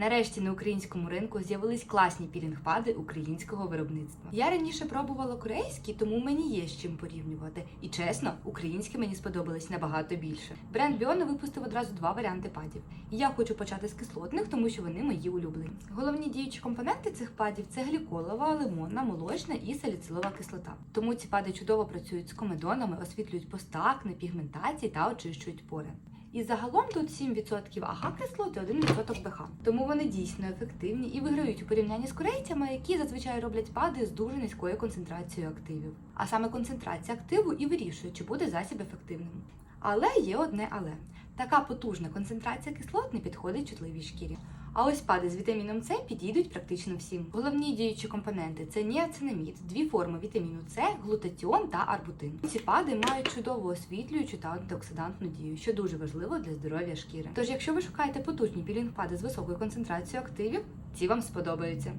Нарешті на українському ринку з'явились класні пілінг-пади українського виробництва. Я раніше пробувала корейські, тому мені є з чим порівнювати. І чесно, українські мені сподобались набагато більше. Бренд Біоно випустив одразу два варіанти падів. Я хочу почати з кислотних, тому що вони мої улюблені. Головні діючі компоненти цих падів це гліколова, лимонна, молочна і саліцилова кислота. Тому ці пади чудово працюють з комедонами, освітлюють постакни, пігментації та очищують пори. І загалом тут 7% ага кислоти, 1% БХ. Тому вони дійсно ефективні і виграють у порівнянні з корейцями, які зазвичай роблять пади з дуже низькою концентрацією активів. А саме концентрація активу і вирішує, чи буде засіб ефективним. Але є одне але. Така потужна концентрація кислот не підходить чутливій шкірі. А ось пади з вітаміном С підійдуть практично всім. Головні діючі компоненти це ніацинамід, дві форми вітаміну С, глутатіон та арбутин. Ці пади мають чудову освітлюючу та антиоксидантну дію, що дуже важливо для здоров'я шкіри. Тож, якщо ви шукаєте потужні пілінг-пади з високою концентрацією активів, ці вам сподобаються.